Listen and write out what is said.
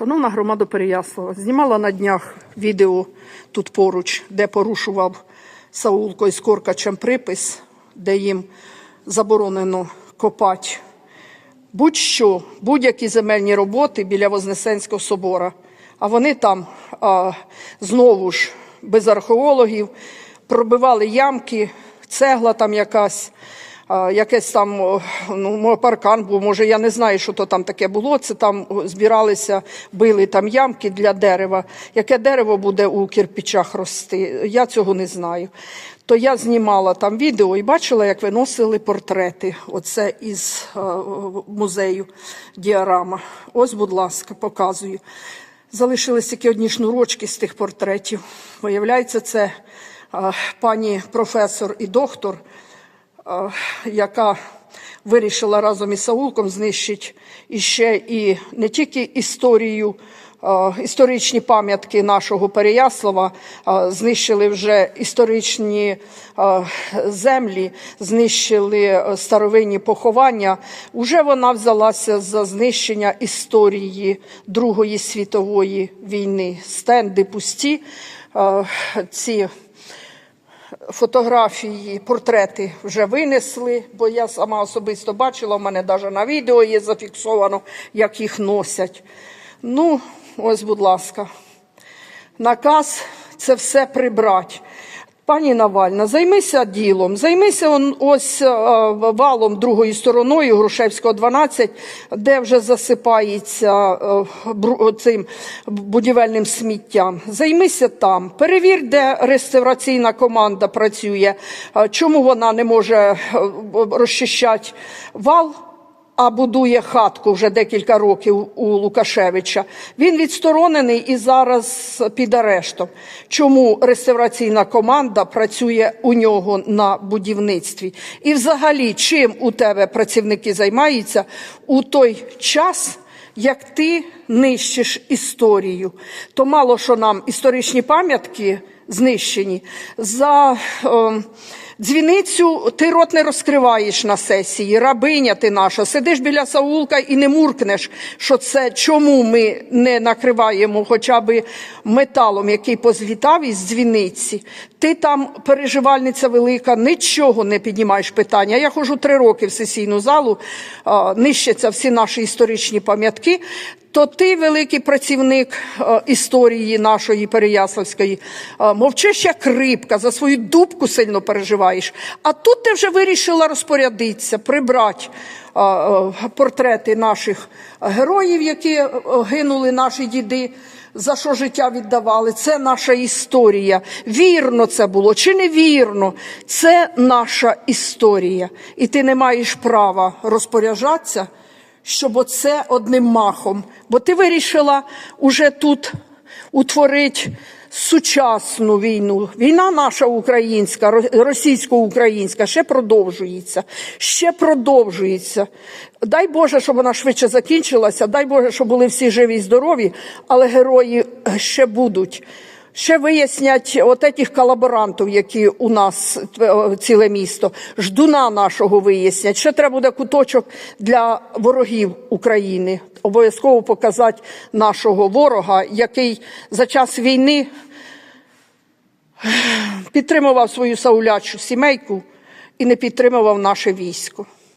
Шановна громада Переяслава, знімала на днях відео тут поруч, де порушував Саулко із Коркачем припис, де їм заборонено копати будь-що, будь-які земельні роботи біля Вознесенського собора. А вони там а, знову ж без археологів пробивали ямки, цегла там якась. Якесь там ну, паркан був, може, я не знаю, що то там таке було. Це там збиралися, били там ямки для дерева. Яке дерево буде у кирпичах рости? Я цього не знаю. То я знімала там відео і бачила, як виносили портрети. Оце із е, музею діарама. Ось, будь ласка, показую. Залишились тільки одні шнурочки з тих портретів. Виявляється, це е, пані професор і доктор яка вирішила разом із Саулком знищити іще і не тільки історію, е, історичні пам'ятки нашого Переяслава, е, знищили вже історичні е, землі, знищили е, старовинні поховання. Уже вона взялася за знищення історії Другої світової війни. Стенди пусті. е, Ці фотографії, портрети вже винесли, бо я сама особисто бачила, в мене навіть на відео є зафіксовано, як їх носять. Ну, ось, будь ласка, наказ це все прибрати. Пані Навальна, займися ділом, займися ось е, валом другою стороною Грушевського 12, де вже засипається е, цим будівельним сміттям. Займися там, перевір, де реставраційна команда працює, е, чому вона не може розчищати вал а будує хатку вже декілька років у Лукашевича. Він відсторонений і зараз під арештом. Чому реставраційна команда працює у нього на будівництві? І взагалі, чим у тебе працівники займаються у той час? Як ти нищиш історію, то мало що нам історичні пам'ятки знищені. За е, дзвіницю ти рот не розкриваєш на сесії, рабиня ти наша, сидиш біля Саулка і не муркнеш, що це чому ми не накриваємо хоча б металом, який позлітав із дзвіниці. Ти там переживальниця велика, нічого не піднімаєш питання. Я ходжу три роки в сесійну залу, нищаться всі наші історичні пам'ятки. То ти, великий працівник історії нашої Переяславської, мовчиш як рибка, за свою дубку сильно переживаєш. А тут ти вже вирішила розпорядитися, прибрати е, портрети наших героїв, які е, гинули наші діди. За що життя віддавали? Це наша історія. Вірно це було чи не вірно? Це наша історія. І ти не маєш права розпоряджатися щоб оце одним махом. Бо ти вирішила уже тут утворити сучасну війну. Війна наша українська, ро- російсько-українська ще продовжується, ще продовжується. Дай Боже, щоб вона швидше закінчилася, дай Боже, щоб були всі живі і здорові, але герої ще будуть. Ще вияснять от этих колаборантів, які у нас е, ціле місто, ждуна нашого вияснять. Ще треба буде куточок для ворогів України. Обов'язково показати нашого ворога, який за час війни підтримував свою саулячу сімейку і не підтримував наше військо.